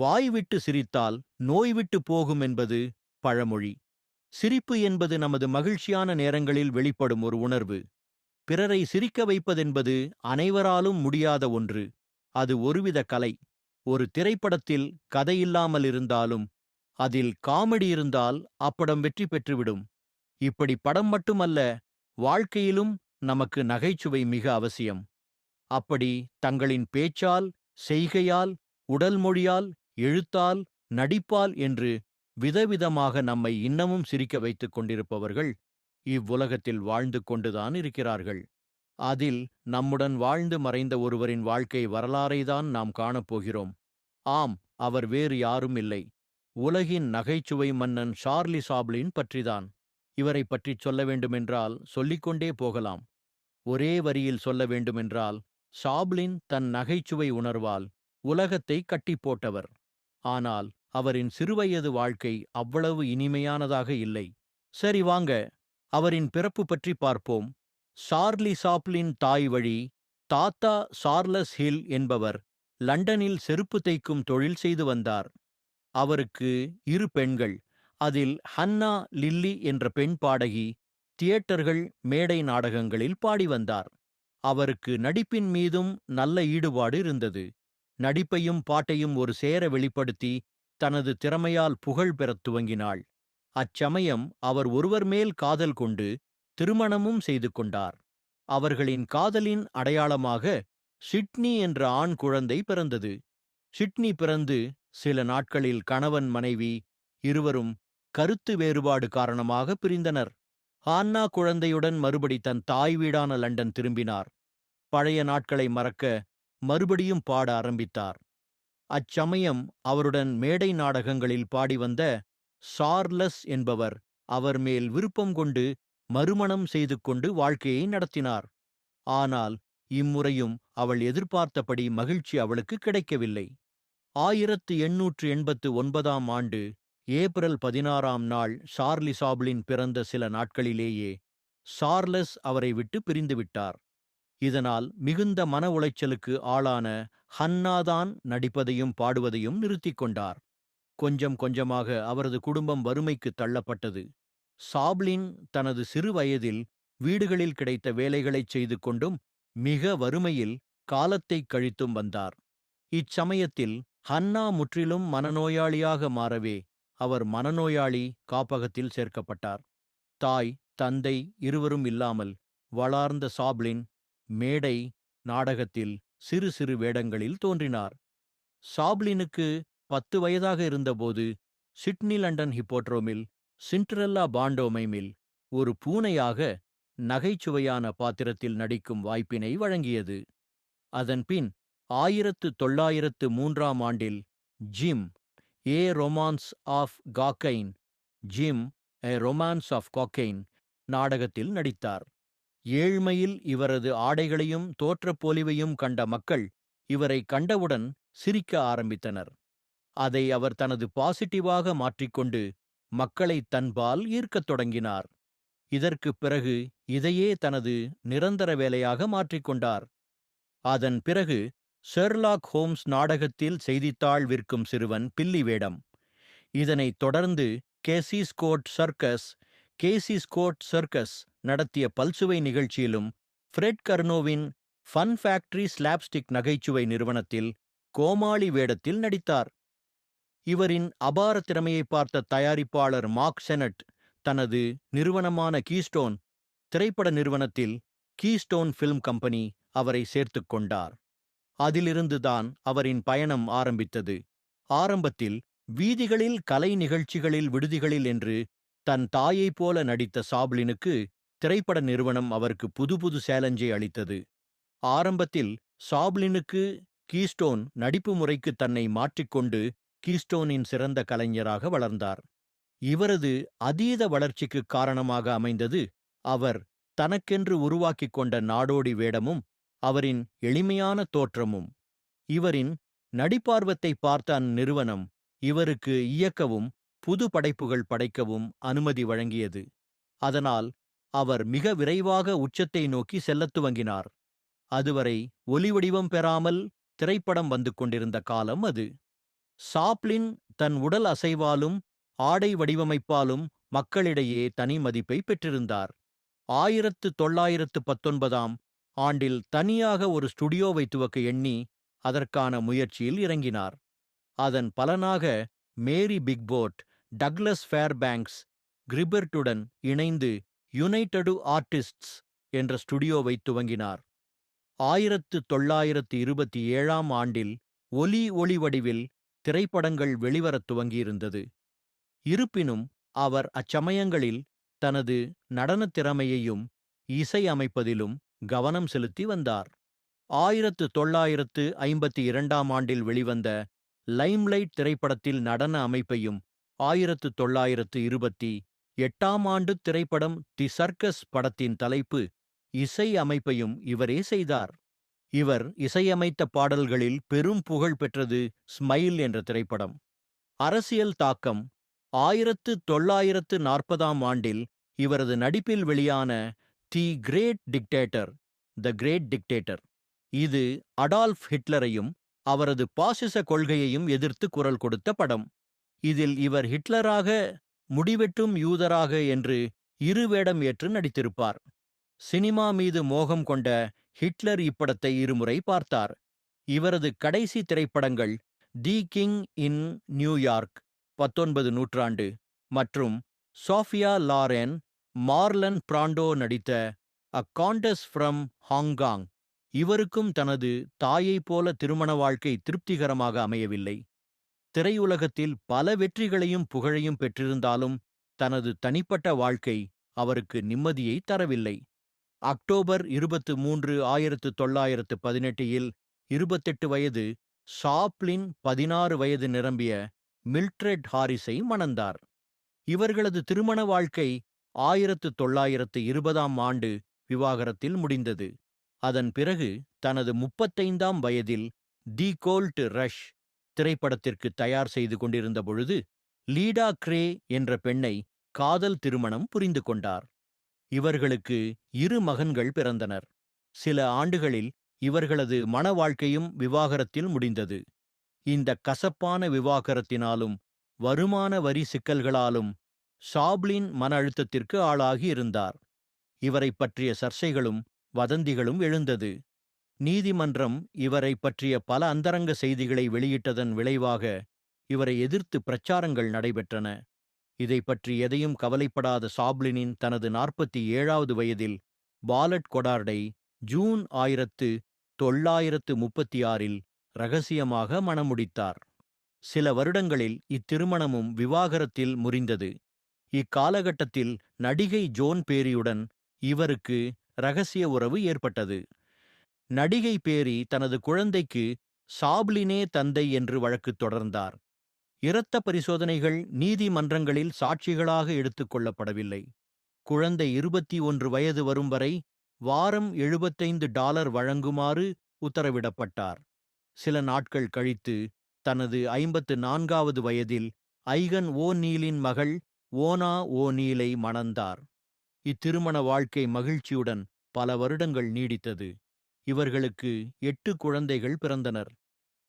வாய் விட்டு சிரித்தால் நோய் விட்டு போகும் என்பது பழமொழி. சிரிப்பு என்பது நமது மகிழ்ச்சியான நேரங்களில் வெளிப்படும் ஒரு உணர்வு. பிறரை சிரிக்க வைப்பதென்பது அனைவராலும் முடியாத ஒன்று. அது ஒருவித கலை. ஒரு திரைப்படத்தில் கதையில்லாமல் இருந்தாலும் அதில் காமெடி இருந்தால் அப்படம் வெற்றி பெற்றுவிடும். இப்படி படம் மட்டுமல்ல வாழ்க்கையிலும் நமக்கு நகைச்சுவை மிக அவசியம். அப்படி தங்களின் பேச்சால் செய்கையால் உடல் மொழியால் எழுத்தால் நடிப்பால் என்று விதவிதமாக நம்மை இன்னமும் சிரிக்க வைத்துக் கொண்டிருப்பவர்கள் இவ்வுலகத்தில் வாழ்ந்து கொண்டுதான் இருக்கிறார்கள். அதில் நம்முடன் வாழ்ந்து மறைந்த ஒருவரின் வாழ்க்கை வரலாறைதான் நாம் காணப்போகிறோம் ஆம் அவர் வேறு யாரும் இல்லை. உலகின் நகைச்சுவை மன்னன் ஷார்லி சாப்ளின் பற்றிதான். இவரை பற்றிச் சொல்ல வேண்டுமென்றால் சொல்லிக்கொண்டே போகலாம். ஒரே வரியில் சொல்ல வேண்டுமென்றால் சாப்ளின் தன் நகைச்சுவை உணர்வால் உலகத்தை கட்டிப்போட்டவர் போட்டவர். ஆனால் அவரின் சிறுவயது வாழ்க்கை அவ்வளவு இனிமையானதாக இல்லை. சரி வாங்க அவரின் பிறப்பு பற்றி பார்ப்போம். சார்லி சாப்ளின் தாய் வழி தாத்தா சார்லஸ் ஹில் என்பவர் லண்டனில் செருப்பு தைக்கும் தொழில் செய்து வந்தார். அவருக்கு இரு பெண்கள் அதில் ஹன்னா லில்லி என்ற பெண் பாடகி தியேட்டர்கள் மேடை நாடகங்களில் பாடி வந்தார். அவருக்கு நடிப்பின் மீதும் நல்ல ஈடுபாடு இருந்தது. நடிப்பையும் பாட்டையும் ஒரு சேர வெளிப்படுத்தி தனது திறமையால் புகழ் பெறத் துவங்கினாள். அச்சமயம் அவர் ஒருவர் மேல் காதல் கொண்டு திருமணமும் செய்து கொண்டார். அவர்களின் காதலின் அடையாளமாக சிட்னி என்ற ஆண் குழந்தை பிறந்தது. சிட்னி பிறந்து சில நாட்களில் கணவன் மனைவி இருவரும் கருத்து வேறுபாடு காரணமாக பிரிந்தனர். ஹான்னா குழந்தையுடன் மறுபடி தன் தாய் வீடான லண்டன் திரும்பினார். பழைய நாட்களை மறக்க மறுபடியும் பாட ஆரம்பித்தார். அச்சமயம் அவருடன் மேடை நாடகங்களில் பாடி வந்த சார்லஸ் என்பவர் அவர் மேல் விருப்பம் கொண்டு மறுமணம் செய்து கொண்டு வாழ்க்கையை நடத்தினார். ஆனால் இம்முறையும் அவள் எதிர்பார்த்தபடி மகிழ்ச்சி அவளுக்கு கிடைக்கவில்லை. ஆயிரத்து எண்ணூற்று எண்பத்து ஒன்பதாம் ஆண்டு ஏப்ரல் பதினாறாம் நாள் சார்லி சாப்ளின் பிறந்த சில நாட்களிலேயே சார்லஸ் அவரை விட்டு பிரிந்துவிட்டார் இதனால் மிகுந்த மன உளைச்சலுக்கு ஆளான ஹன்னாதான் நடிப்பதையும் பாடுவதையும் நிறுத்திக் கொண்டார். கொஞ்சம் கொஞ்சமாக அவரது குடும்பம் வறுமைக்கு தள்ளப்பட்டது. சாப்ளின் தனது சிறு வயதில் வீடுகளில் கிடைத்த வேலைகளைச் செய்து கொண்டும் மிக வறுமையில் காலத்தைக் கழித்தும் வந்தார். இச்சமயத்தில் ஹன்னா முற்றிலும் மனநோயாளியாக மாறவே அவர் மனநோயாளி காப்பகத்தில் சேர்க்கப்பட்டார். தாய் தந்தை இருவரும் இல்லாமல் வளர்ந்த சாப்ளின் மேடை நாடகத்தில் சிறு சிறு வேடங்களில் தோன்றினார். சாப்ளினுக்கு பத்து வயதாக இருந்தபோது சிட்னி லண்டன் ஹிப்போட்ரோமில் சிண்ட்ரெல்லா பாண்டோமைமில் ஒரு பூனையாக நகைச்சுவையான பாத்திரத்தில் நடிக்கும் வாய்ப்பினை வழங்கியது. அதன்பின் ஆயிரத்து தொள்ளாயிரத்து மூன்றாம் ஆண்டில் Jim a romance of cocaine Jim a romance of cocaine நாடகத்தில் நடித்தார். ஏழ்மையில் இவரது ஆடைகளையும் தோற்றப்போலிவையும் கண்ட மக்கள் இவரை கண்டவுடன் சிரிக்க ஆரம்பித்தனர். அதை அவர் தனது பாசிட்டிவாக மாற்றிக்கொண்டு மக்களை தன்பால் ஈர்க்கத் தொடங்கினார். இதற்குப் பிறகு இதையே தனது நிரந்தர வேலையாக மாற்றிக்கொண்டார் அதன் பிறகு ஷெர்லாக் ஹோம்ஸ் நாடகத்தில் செய்தித்தாள் விற்கும் சிறுவன் பில்லி வேடம் இதனைத் தொடர்ந்து கேசிஸ்கோட் சர்க்கஸ் கேசிஸ்கோட் சர்க்கஸ் நடத்திய பல்சுவை நிகழ்ச்சியிலும் ஃப்ரெட் கர்னோவின் ஃபன் ஃபேக்டரி ஸ்லாப்ஸ்டிக் நகைச்சுவை நிறுவனத்தில் கோமாளி வேடத்தில் நடித்தார். இவரின் அபார திறமையை பார்த்த தயாரிப்பாளர் மார்க் செனட் தனது நிறுவனமான கீஸ்டோன் திரைப்பட நிறுவனத்தில் கீஸ்டோன் ஃபிலிம் கம்பெனி அவரை சேர்த்துக் கொண்டார். அதிலிருந்துதான் அவரின் பயணம் ஆரம்பித்தது. ஆரம்பத்தில் வீதிகளில் கலை நிகழ்ச்சிகளில் விடுதிகளில் என்று தன் தாயைப் போல நடித்த சாப்ளினுக்கு திரைப்பட நிறுவனம் அவருக்கு புது புது சேலஞ்சை அளித்தது. ஆரம்பத்தில் சாப்ளினுக்கு கீஸ்டோன் நடிப்பு முறைக்கு தன்னை மாற்றிக்கொண்டு கீஸ்டோனின் சிறந்த கலைஞராக வளர்ந்தார். இவரது அதீத வளர்ச்சிக்குக் காரணமாக அமைந்தது அவர் தனக்கென்று உருவாக்கிக் கொண்ட நாடோடி வேடமும் அவரின் எளிமையான தோற்றமும். இவரின் நடிப்பார்வத்தை பார்த்த அந்நிறுவனம் இவருக்கு இயக்கவும் புது படைப்புகள் படைக்கவும் அனுமதி வழங்கியது. அதனால் அவர் மிக விரைவாக உச்சத்தை நோக்கி செல்லத் துவங்கினார். அதுவரை ஒலிவடிவம் பெறாமல் திரைப்படம் வந்து கொண்டிருந்த காலம் அது. சாப்ளின் தன் உடல் அசைவாலும் ஆடை வடிவமைப்பாலும் மக்களிடையே தனி மதிப்பை பெற்றிருந்தார். ஆயிரத்து தொள்ளாயிரத்து பத்தொன்பதாம் ஆண்டில் தனியாக ஒரு ஸ்டுடியோவை துவக்க எண்ணி அதற்கான முயற்சியில் இறங்கினார். அதன் பலனாக மேரி பிக்போர்ட் டக்ளஸ் ஃபேர்பேங்க்ஸ் கிரிபர்ட்டுடன் இணைந்து யுனைடடு ஆர்டிஸ்ட்ஸ் என்ற ஸ்டுடியோவை துவங்கினார். ஆயிரத்து தொள்ளாயிரத்து இருபத்தி ஏழாம் ஆண்டில் ஒலி ஒளி வடிவில் திரைப்படங்கள் வெளிவரத் துவங்கியிருந்தது. இருப்பினும் அவர் அச்சமயங்களில் தனது நடனத் திறமையையும் இசை அமைப்பதிலும் கவனம் செலுத்தி வந்தார். ஆயிரத்து தொள்ளாயிரத்து ஐம்பத்தி இரண்டாம் ஆண்டில் வெளிவந்த லைம்லைட் திரைப்படத்தில் நடன அமைப்பையும் ஆயிரத்து தொள்ளாயிரத்து இருபத்தி எட்டாம் ஆண்டு திரைப்படம் தி சர்க்கஸ் படத்தின் தலைப்பு இசை அமைப்பையும் இவரே செய்தார். இவர் இசையமைத்த பாடல்களில் பெரும் புகழ் பெற்றது ஸ்மைல் என்ற திரைப்படம். அரசியல் தாக்கம் ஆயிரத்து தொள்ளாயிரத்து நாற்பதாம் ஆண்டில் இவரது நடிப்பில் வெளியான the great dictator the great dictator. இது அடால்ஃப் ஹிட்லரையும் அவரது பாசிச கொள்கையையும் எதிர்த்து குரல் கொடுத்த படம். இதில் இவர் ஹிட்லராக முடிவெட்டும் யூதராக என்று இரு வேடம் ஏற்று நடித்திருப்பார். சினிமா மீது மோகம் கொண்ட ஹிட்லர் இப்படத்தை இருமுறை பார்த்தார். இவரது கடைசி திரைப்படங்கள் தி கிங் இன் நியூயார்க் பத்தொன்பது நூற்றாண்டு மற்றும் சோஃபியா லாரென் மார்லன் பிராண்டோ நடித்த அ காண்டஸ் ஃப்ரம் ஹாங்காங் இவருக்கும் தனது தாயைப் போல திருமண வாழ்க்கை திருப்திகரமாக அமையவில்லை. திரையுலகத்தில் பல வெற்றிகளையும் புகழையும் பெற்றிருந்தாலும் தனது தனிப்பட்ட வாழ்க்கை அவருக்கு நிம்மதியை தரவில்லை. அக்டோபர் இருபத்து மூன்று ஆயிரத்து தொள்ளாயிரத்து பதினெட்டில் இருபத்தெட்டு வயது ஷாப்ளின் பதினாறு வயது நிரம்பிய மில்ட்ரெட் ஹாரிஸை மணந்தார். இவர்களது திருமண வாழ்க்கை ஆயிரத்து தொள்ளாயிரத்து இருபதாம் ஆண்டு விவாகரத்தில் முடிந்தது. அதன் பிறகு தனது முப்பத்தைந்தாம் வயதில் தி கோல்ட் ரஷ் திரைப்படத்திற்கு தயார் செய்து கொண்டிருந்த பொழுது லீடா கிரே என்ற பெண்ணை காதல் திருமணம் புரிந்து கொண்டார். இவர்களுக்கு இரு மகன்கள் பிறந்தனர். சில ஆண்டுகளில் இவர்களது மன வாழ்க்கையும் விவாகரத்தில் முடிந்தது. இந்த கசப்பான விவாகரத்தினாலும் வருமான வரி சிக்கல்களாலும் ஷாப்லின் மன அழுத்தத்திற்கு ஆளாகி இருந்தார். இவரை பற்றிய சர்ச்சைகளும் வதந்திகளும் எழுந்தது. நீதிமன்றம் இவரை பற்றிய பல அந்தரங்க செய்திகளை வெளியிட்டதன் விளைவாக இவரை எதிர்த்து பிரச்சாரங்கள் நடைபெற்றன. இதை பற்றி எதையும் கவலைப்படாத சாப்ளினின் தனது நாற்பத்தி ஏழாவது வயதில் பாலட் கொடார்டை ஜூன் ஆயிரத்து தொள்ளாயிரத்து முப்பத்தி ஆறில் ரகசியமாக மணமுடித்தார். சில வருடங்களில் இத்திருமணமும் விவாகரத்தில் முறிந்தது. இக்காலகட்டத்தில் நடிகை ஜோன் பேரியுடன் இவருக்கு ரகசிய உறவு ஏற்பட்டது. நடிகை பேரி தனது குழந்தைக்கு சாப்லினே தந்தை என்று வழக்கு தொடர்ந்தார். இரத்த பரிசோதனைகள் நீதிமன்றங்களில் சாட்சிகளாக எடுத்துக் கொள்ளப்படவில்லை. குழந்தை இருபத்தி ஒன்று வயது வரும் வரை வாரம் எழுபத்தைந்து டாலர் வழங்குமாறு உத்தரவிடப்பட்டார். சில நாட்கள் கழித்து தனது ஐம்பத்து நான்காவது வயதில் ஐகன் ஓ நீலின் மகள் ஓனா ஓ நீலை மணந்தார். இத்திருமண வாழ்க்கை மகிழ்ச்சியுடன் பல வருடங்கள் நீடித்தது. இவர்களுக்கு எட்டு குழந்தைகள் பிறந்தனர்.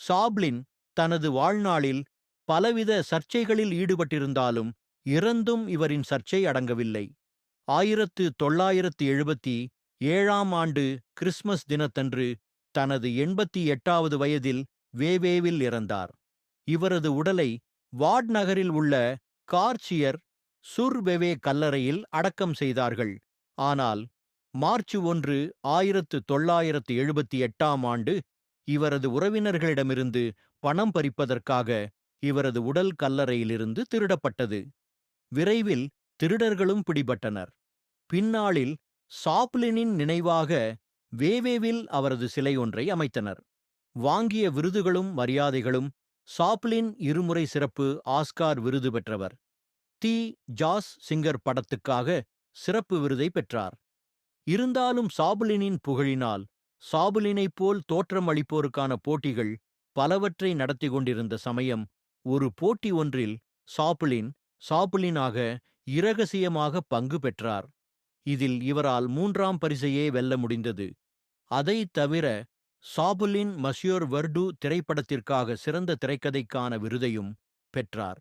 சாப்ளின் தனது வாழ்நாளில் பலவித சர்ச்சைகளில் ஈடுபட்டிருந்தாலும் இறந்தும் இவரின் சர்ச்சை அடங்கவில்லை. ஆயிரத்து தொள்ளாயிரத்து எழுபத்தி ஏழாம் ஆண்டு கிறிஸ்மஸ் தினத்தன்று தனது எண்பத்தி எட்டாவது வயதில் வேவேவில் இறந்தார். இவரது உடலை வார்ட் நகரில் உள்ள கார்ச்சியர் சுர்வெவே கல்லறையில் அடக்கம் செய்தார்கள். ஆனால் மார்ச் ஒன்று ஆயிரத்து தொள்ளாயிரத்து எழுபத்தி எட்டாம் ஆண்டு இவரது உறவினர்களிடமிருந்து பணம் பறிப்பதற்காக இவரது உடல் கல்லறையிலிருந்து திருடப்பட்டது. விரைவில் திருடர்களும் பிடிபட்டனர். பின்னாளில் சாப்ளினின் நினைவாக வேவேவில் அவரது சிலை ஒன்றை அமைத்தனர். வாங்கிய விருதுகளும் மரியாதைகளும் சாப்ளின் இருமுறை சிறப்பு ஆஸ்கார் விருது பெற்றவர். தி ஜாஸ் சிங்கர் படத்துக்காக சிறப்பு விருதை பெற்றார். இருந்தாலும் சாபுலினின் புகழினால் சாபுலினைப் போல் தோற்றம் அளிப்போருக்கான போட்டிகள் பலவற்றை நடத்தி கொண்டிருந்த சமயம் ஒரு போட்டி ஒன்றில் சாப்புலின் சாப்புலினாக இரகசியமாக பங்கு பெற்றார். இதில் இவரால் மூன்றாம் பரிசையே வெல்ல முடிந்தது. அதை தவிர சாபுலின் மசியோர் வர்டு திரைப்படத்திற்காக சிறந்த திரைக்கதைக்கான விருதையும் பெற்றார்.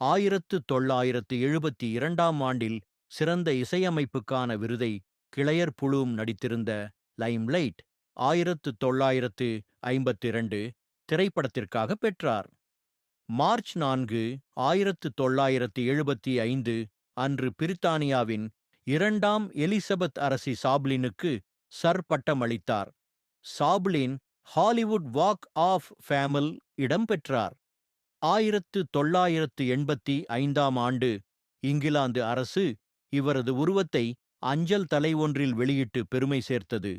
ஆயிரத்து தொள்ளாயிரத்து எழுபத்தி இரண்டாம் ஆண்டில் சிறந்த இசையமைப்புக்கான விருதை கிளையர் புளூம் நடித்திருந்த லைம்லைட் ஆயிரத்து தொள்ளாயிரத்து ஐம்பத்தி இரண்டு திரைப்படத்திற்காக பெற்றார். மார்ச் நான்கு ஆயிரத்து தொள்ளாயிரத்து எழுபத்தி ஐந்து அன்று பிரித்தானியாவின் இரண்டாம் எலிசபெத் அரசி சாப்ளினுக்கு சர் பட்டம் அளித்தார். சாப்லின் ஹாலிவுட் வாக் ஆஃப் ஃபேமில் இடம்பெற்றார் ஆயிரத்து தொள்ளாயிரத்து எண்பத்தி ஐந்தாம் ஆண்டு இங்கிலாந்து அரசு இவரது உருவத்தை அஞ்சல் தலை ஒன்றில் வெளியிட்டு பெருமை சேர்த்தது.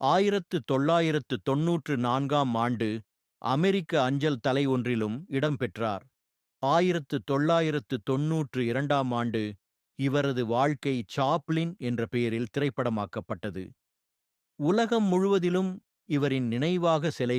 ஆயிரத்து தொள்ளாயிரத்து தொன்னூற்று நான்காம் ஆண்டு அமெரிக்க அஞ்சல் தலை ஒன்றிலும் இடம்பெற்றார் ஆயிரத்து தொள்ளாயிரத்து தொன்னூற்று இரண்டாம் ஆண்டு இவரது வாழ்க்கை சாப்ளின் என்ற பெயரில் திரைப்படமாக்கப்பட்டது. உலகம் முழுவதிலும் இவரின் நினைவாக சிலை